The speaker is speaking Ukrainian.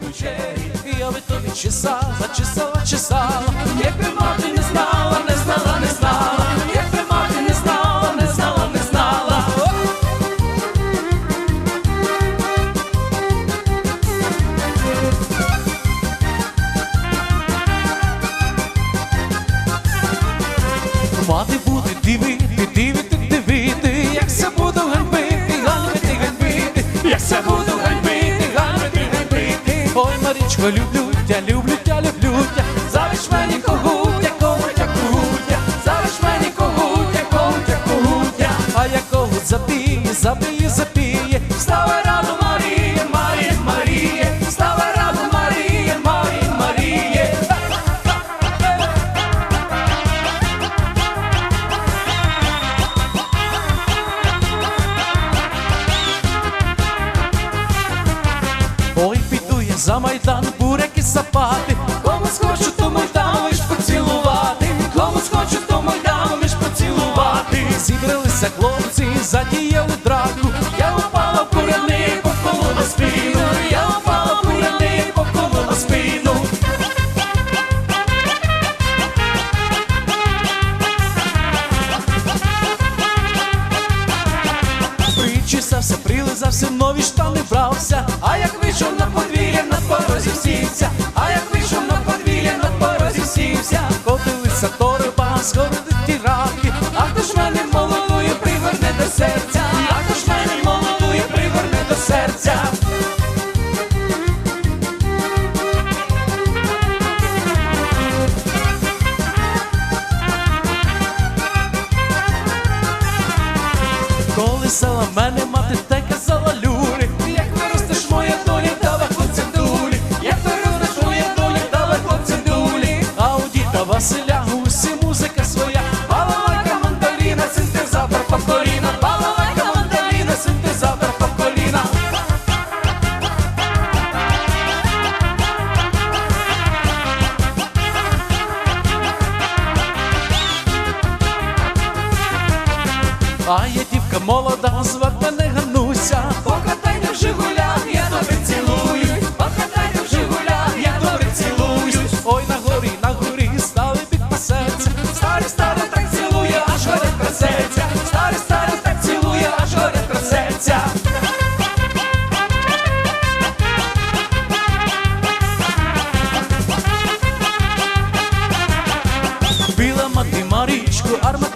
кучері, я би тобі чесала, чесала, чесала, якби мати не знала, не знала, не знала, якби мати не знала, не знала, не знала. Мати Ой, люблю тя, люблю тя, люблю тя, завиш мені когутя, когутя, когутя, завиш мені когутя, когутя, когутя, а я когут забіє, забіє, забіє, вставай рано, Марія, Марія, Марія, вставай рано, Марія, Марія, Марія. Ой, за майдан, буряки сапати, Причесався, прилизався, нові штани брався. А як вийшов на подвір'я, на порозі сівся, а як вийшов на подвір'я, на порозі сівся, котилися торба, сходили ті раки, а хто ж мене молодою приверне до серця, а хто ж мене молодою приверне до серця. Коли села мене А я дівка молода, звати не гануся. Покатай на жигулях, я тебе цілую, покатай на жигулях, я тебе цілую. Ой, на горі, на горі стали під підпасеться. Старий, старий так цілує, аж горить красеться. Старий, старий так цілує, аж горить красеця, Біла мати Марічку, армат